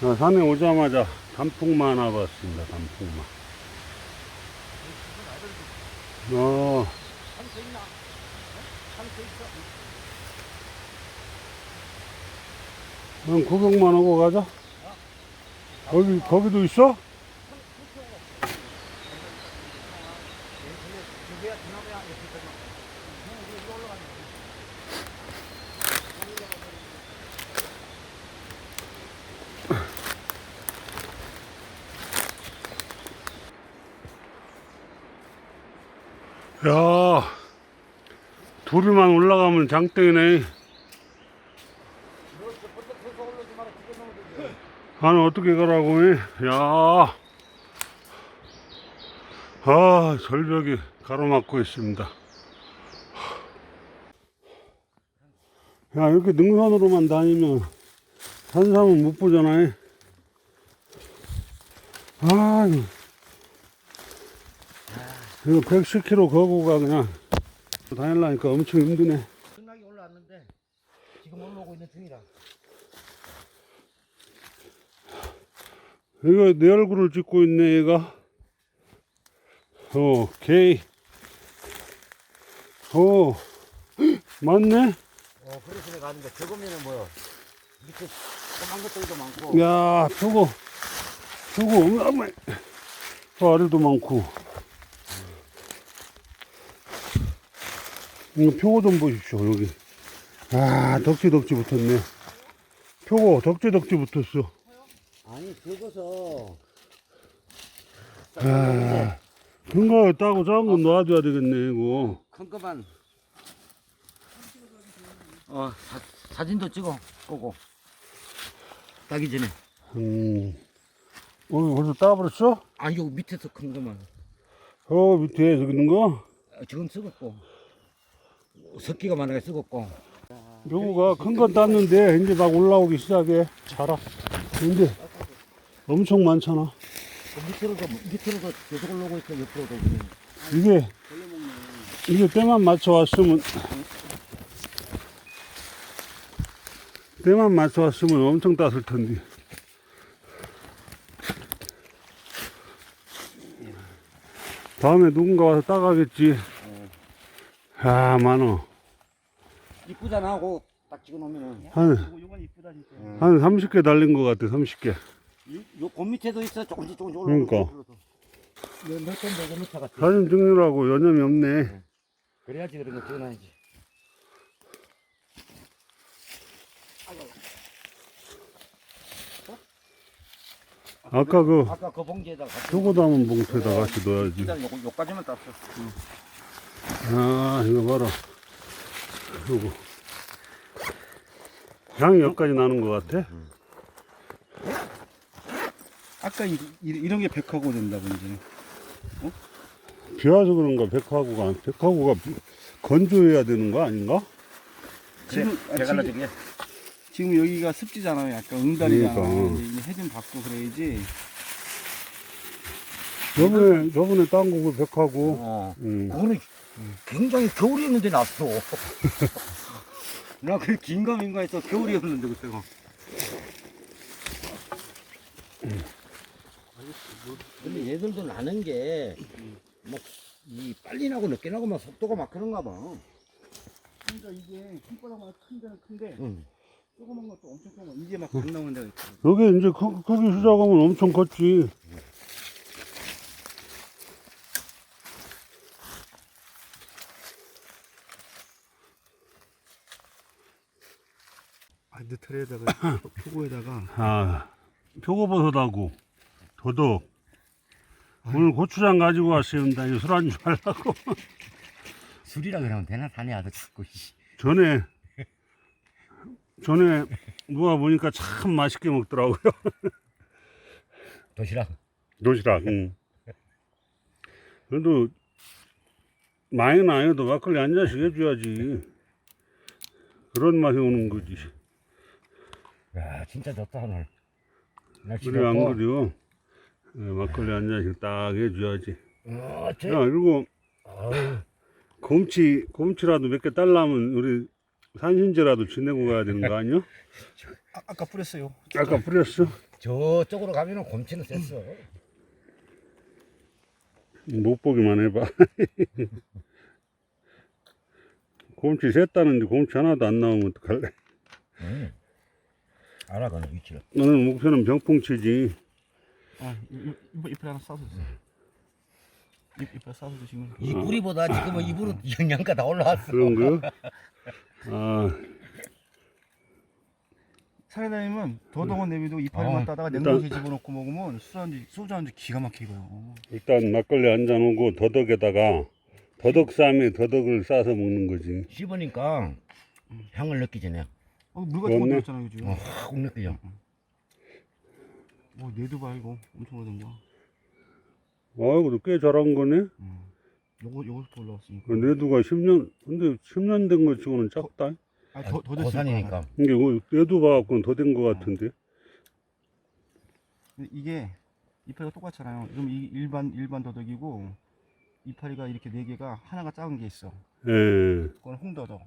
산에 오자마자 단풍만 와봤습니다, 단풍만. 어, 그럼 구경만 하고 가자. 거기, 거기도 있어? 야, 둘이만 올라가면 장땡이네. 아니, 어떻게 가라고 해? 야, 아, 절벽이 가로막고 있습니다. 야, 이렇게 능선으로만 다니면 산삼은 못 보잖아. 아, 이거. 이거 110km 거고가 그냥 다닐라니까 엄청 힘드네. 끝나게 올라왔는데 지금 올라오고 있는 중이라. 이거 내 얼굴을 찍고 있네, 얘가. 어, 게이. 어, 맞네? 어 그래서 내가 가는데 저거면은 뭐야 밑에 조그만 것들도 많고. 야, 저거, 저거, 어머, 저 아래도 많고. 이거 표고 좀 보십시오, 여기. 아, 덕지덕지 붙었네. 표고, 덕지덕지 붙었어. 아니 저거서 아, 큰거 따고 작은 거 놔줘야 되겠네, 이거. 큰 거만. 어 사, 사진도 찍어 보고. 따기 전에. 음, 오늘 벌써 따버렸어? 아니 요 밑에서 큰 거만. 어, 밑에 저기 있는 거? 어, 지금 썩었고. 섞기가 많아서 썩었고. 요거가 큰 건 땄는데, 이제 막 올라오기 시작해. 자라. 근데 엄청 많잖아. 그 밑으로도 밑으로도 계속 올라오고 있어 옆으로도. 이게, 이게 때만 맞춰 왔으면, 때만 맞춰 왔으면 엄청 땄을 텐데. 다음에 누군가 와서 따가겠지. 아, 많어. 이쁘잖아 하고 딱 찍어 놓으면은. 한, 요건 이쁘다 진짜. 한 30개 달린 것 같아, 30개. 요곰 밑에도 있어 조금씩 조금씩 올라오고 그러니까. 몇 같이. 사진 찍느라고 여념이 없네. 그래야지 그런 거 찍어놔야지. 아까 그, 아까 그 봉지에다가 같이. 표고 담은 봉투에다 같이 넣어야지. 일단 요, 요까지만 땄어. 아, 이거 봐라. 요거. 향이 여기까지 나는 것 같아? 아까 이, 이, 런게 백화고 된다고 이제 비 와서 그런가, 백화구가. 백화구가 건조해야 되는 거 아닌가? 지금 아, 지금. 지금 여기가 습지잖아요 약간 응달이잖아 그러니까. 해좀 받고 그래야지 저번에, 저번에 딴 거고, 백화구. 어. 음. 그거는 굉장히 겨울이었는데 났어. 나 그 긴가민가 해서 겨울이었는데 그때가. 근데 얘들도 나는 게, 뭐, 이 빨리 나고 늦게 나고 막 속도가 막 그런가 봐. 그러니까 이게 손바닥만 큰 데는 큰데 응. 조그만 것도 엄청 조그만 이게 막 안 나오는 데가 있어 여기 이제 크, 크기 시작하면 엄청 컸지. 반드트레에다가 표고에다가 아, 표고버섯하고, 도덕. 오늘 고추장 가지고 왔습니다. 이거 술안주 하려고. 술이라 그러면 되나? 산에 아들 죽고, 전에 전에 누가 보니까 참 맛있게 먹더라고요. 도시락. 도시락. 응. 그래도 많이는 아니어도 막걸리 한 잔씩 해줘야지. 그런 맛이 오는 거지. 야, 진짜 좋다, 오늘. 날씨 그래 안 좋고. 그래요? 예, 막걸리 한 잔씩 딱 해줘야지. 어, 저, 야 그리고 아유, 곰치 곰치라도 몇개 딸라면 우리 산신제라도 지내고 가야 되는 거 아니야? 아, 아까 뿌렸어요 아까 뿌렸어? 저쪽으로 가면은 곰치는 셌어. 못 보기만 해봐. 곰치 셌다는데 곰치 하나도 안 나오면 어떡할래? 응. 알아, 그는 위치를. 오늘 목표는 병풍치지. 아 이- 이- 이빨 하나 싸서 드세요 이- 이빨 싸서 드시면 이 뿌리보다 지금은 입으로 영양가 다 올라왔어. 그런 거? 아, 사례다니면 더덕은 내비도 이파리만 어, 따다가 일단- 냉동실에 집어넣고 먹으면 술 한지 소주 한지 기가 막히고요 일단 막걸리 한 잔 오고 더덕에다가 더덕 쌈에 더덕을 싸서 먹는 거지. 씹으니까 향을 느끼지, 내. 어, 물 같은 거. 들었잖아요 지금 어, 확 느껴져. 어, 내도 봐 이거 엄청 오래된 거 아이고, 꽤 잘한 거네. 음. 요거 요거부터 올라왔으니까 그 내두가 10년, 근데 10년 된 거 치고는 작다. 아, 더, 더 됐을 고산이니까. 이게 뭐 내두 봐갖고는 더 된 거 같은데. 근데 이게 이파리가 똑같잖아요. 그럼 이 일반 일반 더덕이고 이파리가 이렇게 네 개가 하나가 작은 게 있어. 예. 그건 홍더덕.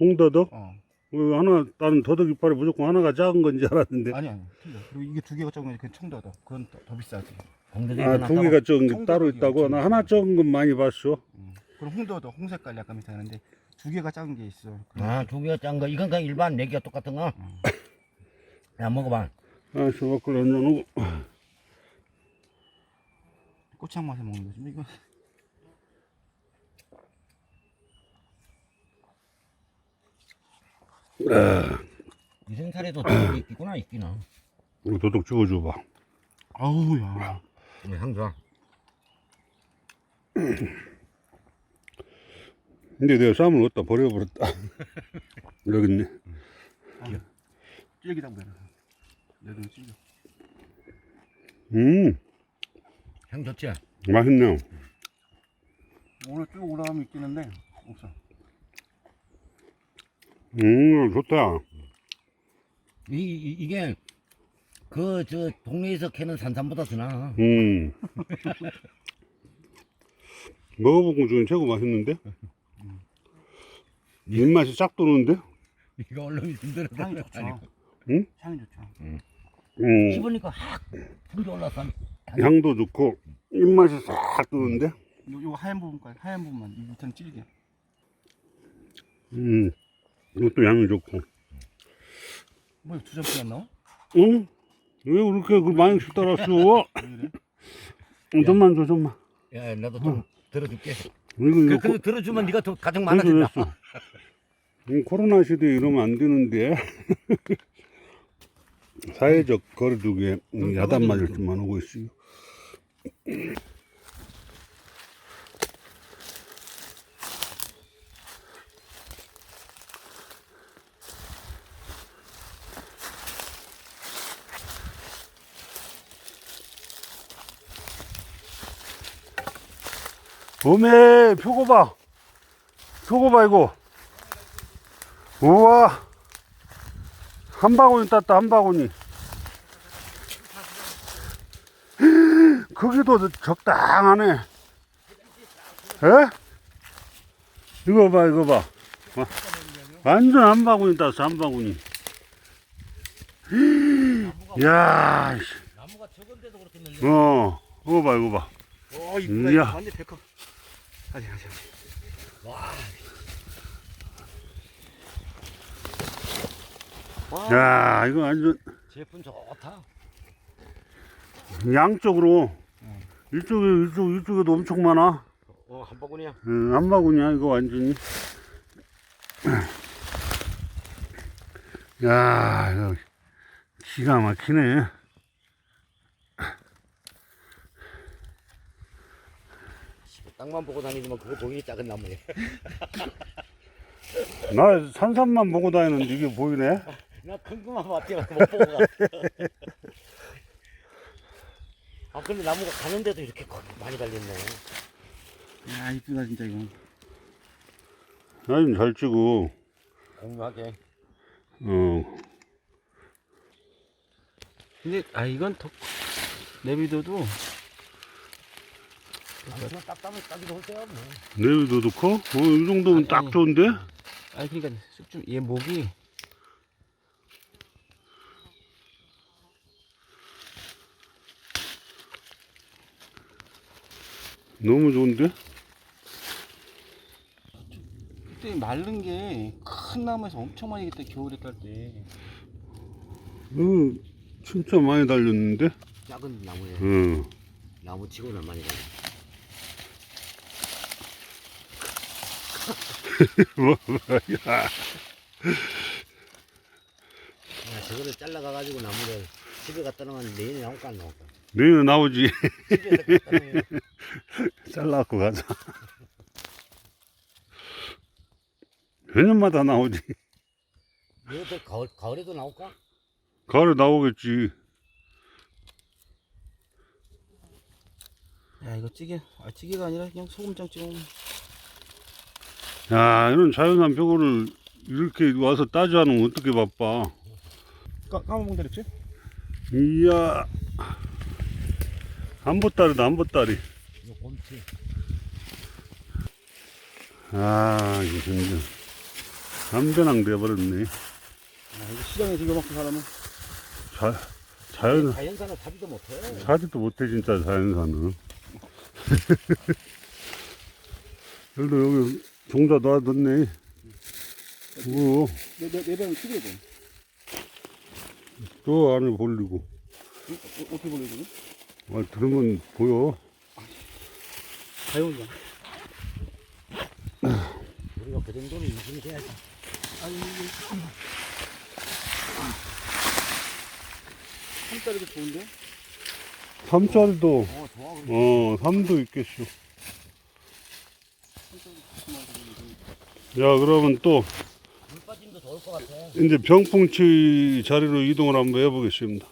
홍더덕? 어. 어, 하나, 나는 더덕 이파리 무조건 하나가 작은 건지 알았는데. 아니 아니. 틀려. 그리고 이게 두 개가 작은 게 그건 청더덕. 그건 더, 더 비싸지. 아, 두 개가 적은 게 따로 있다고? 나 하나. 적은 건 많이 봤어. 음. 그럼 홍더덕, 홍색깔 약간 비슷하는데 두 개가 작은 게 있어. 그럼 아, 두 개가 짠 거. 이건 그냥 일반 네 개가 똑같은 거. 야, 먹어봐. 아, 수박을 얹어놓고. 꼬치향 맛에 먹는 거지. 이거 이 생살에도 도둑이 있구나, 있기나. 이거 도둑 찍어줘 봐. 아우 야. 네, 향 좋아. 근데 내가 쌈을 어디다 버려버렸다. 여기 있네. 찔기다 보여. 내도 찔겨. 음, 향 좋지? 맛있네요. 오늘 쭉 올라가면 있겠는데 없어. 음, 좋다. 이, 이, 이게 그 저 동네에서 캐는 산삼보다 더 나아. 음. 먹어본 것 중에 최고 맛있는데? 입맛이 싹 도는데? 이거 얼른 힘들어. 향이 좋죠. 응? 향이 좋죠. 음, 씹으니까 확 풍기 올라서 향도 좋고, 입맛이 싹 도는데? 요, 요 하얀 부분까지 하얀 부분만 이 밑에는 찔게. 음, 이것도 향이 좋고. 뭐두 점씩 안 나와? 응? 왜 그렇게 그 따랐어? 왜 이래? 음, 좀만 줘, 좀만. 야, 나도 좀 들어줄게. 이거, 그, 그 들어주면 네가 더 가장 많아진다. 음, 코로나 시대에 이러면 안 되는데. 사회적 거리두기에 음, 야단 맞을 줄만 오고 있어요. 오메 표고 봐 표고 봐 이거 우와 한 바구니 땄다 한 바구니 거기도 적당하네 에? 이거 봐 이거 봐 와, 완전 한 바구니 땄어 한 바구니 야 씨. 나무가 적은데도 그렇게 늘려. 어 이거 봐 이거 봐 어 이야. 완전 백합. 하지 하지 하지. 야 이거 완전 제품 좋다. 양쪽으로 이쪽에 이쪽 이쪽에도 엄청 많아 어, 한 바구니야. 응, 안 바구니야 이거 완전히 야 이거 기가 막히네 땅만 보고 다니지만 그거 보이니 작은 나무야. 나 산삼만 보고 다니는데 이게 보이네 나큰 거만 봤지 못 보고 갔어. 아 근데 나무가 가는데도 이렇게 거- 많이 달렸네. 야 이쁘다 진짜 이거. 사진 잘 찍어 공유하게. 어 근데 아 이건 더 내비둬도 내일도 뭐. 네, 넣고? 어, 이 정도면 아니, 딱 좋은데? 아니 그러니까 좀 얘 목이 너무 좋은데? 그때 마른 게 큰 나무에서 엄청 많이 그때 겨울에 딸때 어, 진짜 많이 달렸는데? 작은 나무에 응. 나무 치고는 많이 달려. 뭐, 야. 야, 저거를 잘라가가지고 나무를 집에 갖다 놓으면 내년에 나올까 안 나올까? 내일은 나오지. 집에서 갖다 놓으면 잘라갖고 가자. 매년마다 나오지. 이것도 가을, 가을에도 나올까? 가을에 나오겠지. 야 이거 찌개 아 찌개가 아니라 그냥 소금장 찍어 먹으면 야, 이런 자연산 벽을 이렇게 와서 따지하는 어떻게 바빠. 까, 까먹은 그랬지? 이야. 안보따리다, 안보따리. 이거 곰치. 아, 이거 진짜. 담배낭 돼버렸네. 아 이거 시장에서 이거만큼 사람은 자, 자연, 자연산은 사지도 못해. 사지도 못해, 진짜 자연산은. 그래도 여기 종자 놔뒀네. 뭐, 내, 내, 내 배는 찌개야 돼 또 안에 벌리고. 어, 어, 어떻게 보내 지금? 아, 들으면 보여. 자연이야 우리가 그 정도는 인식해야지. 한짜리도 좋은데? 삼짜리도, 어, 좋아. 어, 삼도 있겠쇼. 그러면 또, 물 빠짐도 좋을 것 같아. 이제 병풍치 자리로 이동을 한번 해보겠습니다.